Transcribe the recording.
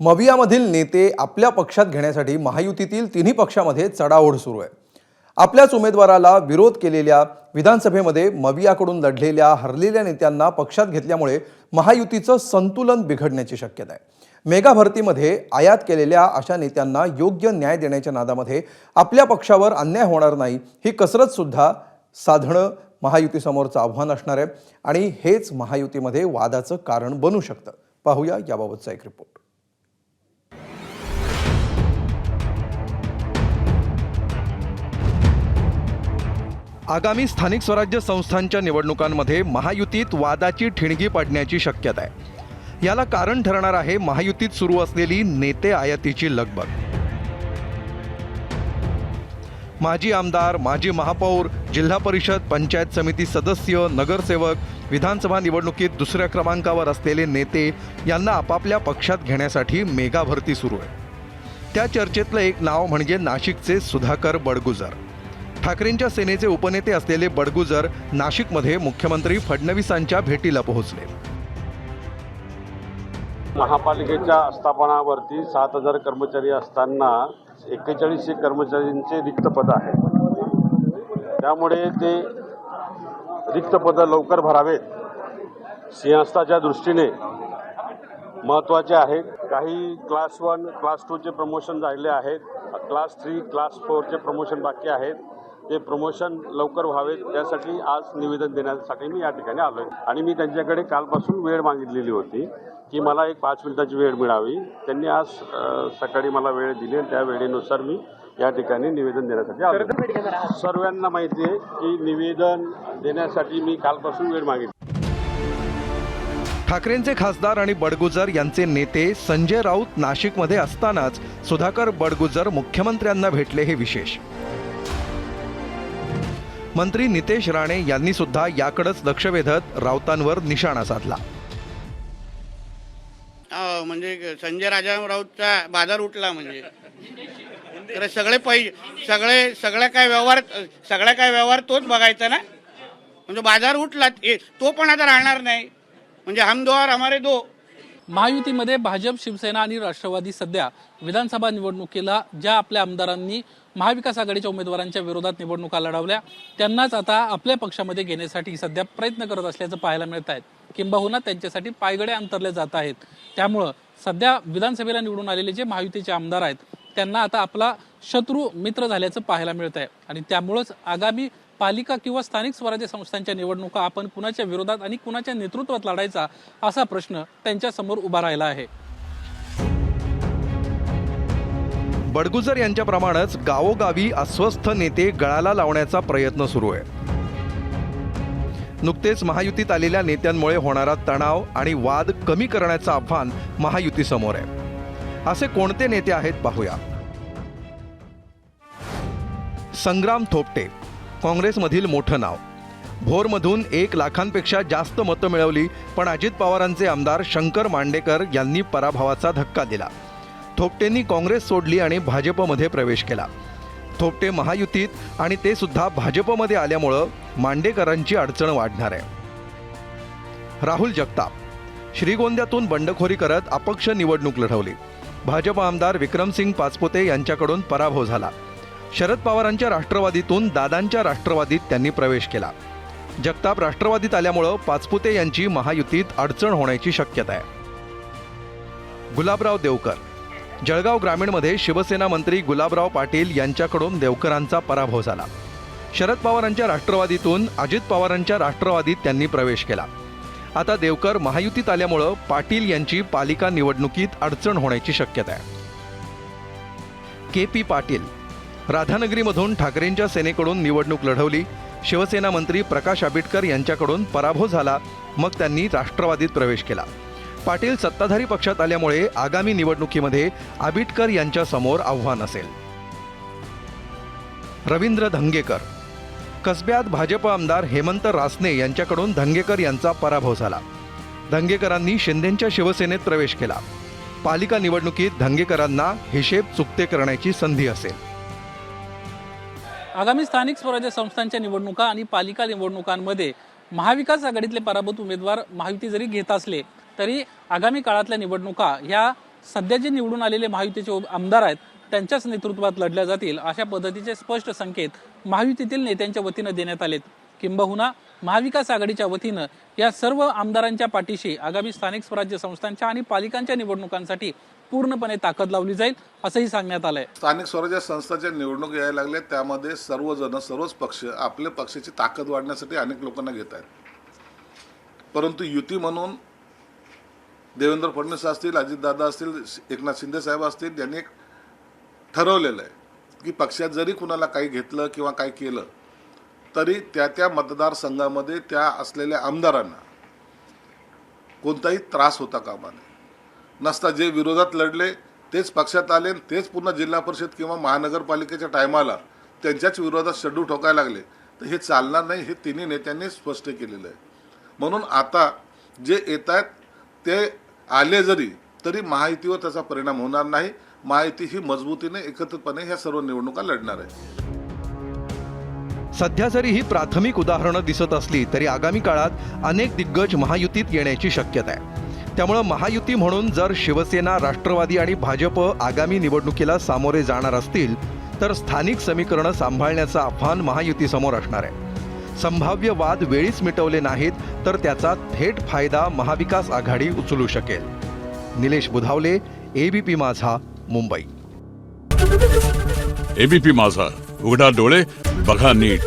मवियामधील नेते आपल्या पक्षात घेण्यासाठी महायुतीतील तिन्ही पक्षामध्ये चढाओढ सुरू आहे. आपल्याच उमेदवाराला विरोध केलेल्या विधानसभेमध्ये मवियाकडून लढलेल्या हरलेल्या नेत्यांना पक्षात घेतल्यामुळे महायुतीचं संतुलन बिघडण्याची शक्यता आहे. मेगा भरतीमध्ये आयात केलेल्या अशा नेत्यांना योग्य न्याय देण्याच्या नादामध्ये आपल्या पक्षावर अन्याय होणार नाही ही कसरतसुद्धा साधणं महायुतीसमोरचं आव्हान असणार आहे आणि हेच महायुतीमध्ये वादाचं कारण बनू शकतं. पाहूया याबाबतचा एक रिपोर्ट आगामी स्थानिक स्वराज्य संस्थांच्या निवडणुकांमध्ये महायुतीत वादाची ठिणगी पडण्याची शक्यता आहे. याला कारण ठरणार आहे महायुतीत सुरू असलेली नेते आयातीची लगबग. माजी आमदार माजी महापौर जिल्हा परिषद पंचायत समिती सदस्य नगरसेवक विधानसभा निवडणुकीत दुसऱ्या क्रमांकावर असलेले नेते यांना आपापल्या पक्षात घेण्यासाठी मेगा भरती सुरू आहे. त्या चर्चेतलं एक नाव म्हणजे नाशिकचे सुधाकर बडगुजर. ठाकरेंच्या सेनेचे उपनेते असलेले बडगुजर नाशिकमध्ये मुख्यमंत्री फडणवीसांच्या भेटीला पोहोचले. महापालिकेच्या आस्थापनावरती सात हजार कर्मचारी असताना एक्केचाळीसशे कर्मचाऱ्यांचे रिक्त पद आहे. त्यामुळे ते रिक्त पदं लवकर भरावेत सिंहस्थाच्या दृष्टीने महत्त्वाचे आहेत काही क्लास वन क्लास टूचे प्रमोशन झालेले आहेत. क्लास थ्री क्लास फोरचे प्रमोशन बाकी आहेत. ते प्रमोशन लवकर व्हावेत त्यासाठी आज निवेदन देण्यासाठी मी या ठिकाणी आलो आहे आणि मी त्यांच्याकडे कालपासून वेळ मागितलेली होती की मला एक पाच मिनिटाची वेळ मिळावी. त्यांनी आज सकाळी मला वेळ दिली आणि त्या वेळेनुसार मी या ठिकाणी निवेदन देण्यासाठी आलो सर्वांना माहिती आहे की निवेदन देण्यासाठी मी कालपासून वेळ मागितली. ठाकरेंचे खासदार आणि बडगुजर यांचे नेते संजय राऊत नाशिकमध्ये असतानाच सुधाकर बडगुजर मुख्यमंत्र्यांना भेटले हे विशेष. मंत्री नितेश राणे यांनी सुद्धा याकडेच लक्ष वेधत राऊतांवर निशाणा साधला. म्हणजे संजय राजाराम राऊतचा बाजार उठला म्हणजे. सगळे पैसे सगळे सगळ्या काय व्यवहार सगळ्या काय व्यवहार तोच बघायचा ना? म्हणजे बाजार उठला ए, तो पण आता राहणार नाही. म्हणजे हम दो और हमारे दो. महायुतीमध्ये भाजप शिवसेना आणि राष्ट्रवादी सध्या विधानसभा निवडणुकीला ज्या आपल्या आमदारांनी महाविकास आघाडीच्या उमेदवारांच्या विरोधात निवडणुका लढवल्या त्यांनाच आता आपल्या पक्षामध्ये घेण्यासाठी सध्या प्रयत्न करत असल्याचं पाहायला मिळत आहेत. किंबहुना त्यांच्यासाठी पायगडे अंतरले जात आहेत. त्यामुळं सध्या विधानसभेला निवडून आलेले जे महायुतीचे आमदार आहेत त्यांना आता आपला शत्रू मित्र झाल्याचं पाहायला मिळत आहे आणि त्यामुळंच आगामी पालिका किंवा स्थानिक स्वराज्य संस्थांच्या निवडणुका आपण कुणाच्या विरोधात आणि कुणाच्या नेतृत्वात लढायचा असा प्रश्न त्यांच्यासमोर उभा राहिला आहे. बडगुजर यांच्याप्रमाणेच गावोगावी अस्वस्थ नेते गळाला लावण्याचा प्रयत्न सुरू आहे. नुकतेच महायुतीत आलेल्या नेत्यांमुळे होणारा तणाव आणि वाद कमी करण्याचं आव्हान महायुतीसमोर आहे. असे कोणते नेते आहेत पाहूया. संग्राम थोपटे. काँग्रेसमधील मोठं नाव. भोरमधून एक लाखांपेक्षा जास्त मतं मिळवली पण अजित पवारांचे आमदार शंकर मांडेकर यांनी पराभवाचा धक्का दिला. थोपटेंनी काँग्रेस सोडली आणि भाजपमध्ये प्रवेश केला. थोपटे महायुतीत आणि ते सुद्धा भाजपमध्ये आल्यामुळं मांडेकरांची अडचण वाढणार आहे. राहुल जगताप. श्रीगोंद्यातून बंडखोरी करत अपक्ष निवडणूक लढवली. भाजप आमदार विक्रमसिंग पाचपुते यांच्याकडून पराभव झाला. शरद पवारांच्या राष्ट्रवादीतून दादांच्या राष्ट्रवादीत त्यांनी प्रवेश केला. जगताप राष्ट्रवादीत आल्यामुळं पाचपुते यांची महायुतीत अडचण होण्याची शक्यता आहे. गुलाबराव देवकर. जळगाव ग्रामीणमध्ये शिवसेना मंत्री गुलाबराव पाटील यांच्याकडून देवकरांचा पराभव झाला. शरद पवारांच्या राष्ट्रवादीतून अजित पवारांच्या राष्ट्रवादीत त्यांनी प्रवेश केला. आता देवकर महायुतीत आल्यामुळं पाटील यांची पालिका निवडणुकीत अडचण होण्याची शक्यता आहे. के पी पाटील. राधानगरीमधून ठाकरेंच्या सेनेकडून निवडणूक लढवली. शिवसेना मंत्री प्रकाश आंबेडकर यांच्याकडून पराभव झाला. मग त्यांनी राष्ट्रवादीत प्रवेश केला. पाटील सत्ताधारी पक्षात आल्यामुळे आगामी निवडणुकीमध्ये आबिटकर यांच्यासमोर आव्हान असेल. रवींद्र धंगेकर. कसब्यात भाजप आमदार हेमंत रासने यांच्याकडून धंगेकर यांचा पराभव झाला. धंगेकरांनी शिंदेंच्या शिवसेनेत प्रवेश केला. पालिका निवडणुकीत धंगेकरांना हिशेब चुकते करण्याची संधी असेल. आगामी स्थानिक स्वराज्य संस्थांच्या निवडणुका आणि पालिका निवडणुकांमध्ये महाविकास आघाडीतले पराभूत उमेदवार महायुती जरी घेत असले तरी आगामी काळातल्या निवडणुका ह्या सध्या जे निवडून आलेले महायुतीचे आमदार आहेत त्यांच्याच नेतृत्वात लढल्या जातील अशा पद्धतीचे स्पष्ट संकेत महायुतीतील नेत्यांच्या वतीनं देण्यात आलेत. किंबहुना महाविकास आघाडीच्या वतीनं या सर्व आमदारांच्या पाठीशी आगामी स्थानिक स्वराज्य संस्थांच्या आणि पालिकांच्या निवडणुकांसाठी पूर्णपणे ताकद लावली जाईल असंही सांगण्यात आलंय. स्थानिक स्वराज्य संस्थाच्या निवडणूक यायला लागल्या त्यामध्ये सर्वजण सर्वच पक्ष आपल्या पक्षाची ताकद वाढण्यासाठी अनेक लोकांना घेत आहेत. परंतु युती म्हणून देवेंद्र फडणवीस असतील अजितदादा असतील एकनाथ शिंदे साहेब असतील यांनी एक ठरवलेलं आहे की पक्षात जरी कुणाला काही घेतलं किंवा काही केलं तरी त्या त्या मतदारसंघामध्ये त्या असलेल्या आमदारांना कोणताही त्रास होता कामा नये नसता जे विरोधात लढले तेच पक्षात आले आणि तेच पुन्हा जिल्हा परिषद किंवा महानगरपालिकेच्या टायमाला त्यांच्याच विरोधात शड्डू ठोकायला लागले. तर हे चालणार नाही हे तिन्ही नेत्यांनी स्पष्ट केलेलं आहे. म्हणून आता जे येत आहेत ते आले जरी तरी महायुतीवर त्याचा परिणाम होणार नाही. महायुती ही मजबूतीने एकत्रितपणे ह्या सर्व निवडणुका लढणार आहे. सध्या जरी ही प्राथमिक उदाहरणं दिसत असली तरी आगामी काळात अनेक दिग्गज महायुतीत येण्याची शक्यता आहे. त्यामुळं महायुती म्हणून जर शिवसेना राष्ट्रवादी आणि भाजप आगामी निवडणुकीला सामोरे जाणार असतील तर स्थानिक समीकरणं सांभाळण्याचं आव्हान महायुतीसमोर असणार आहे. संभाव्य वाद वेळीच मिटवले नाहीत तर त्याचा थेट फायदा महाविकास आघाडी उचलू शकेल. निलेश बुधावले एबीपी माझा मुंबई. एबीपी माझा. उघडा डोळे बघा नीट.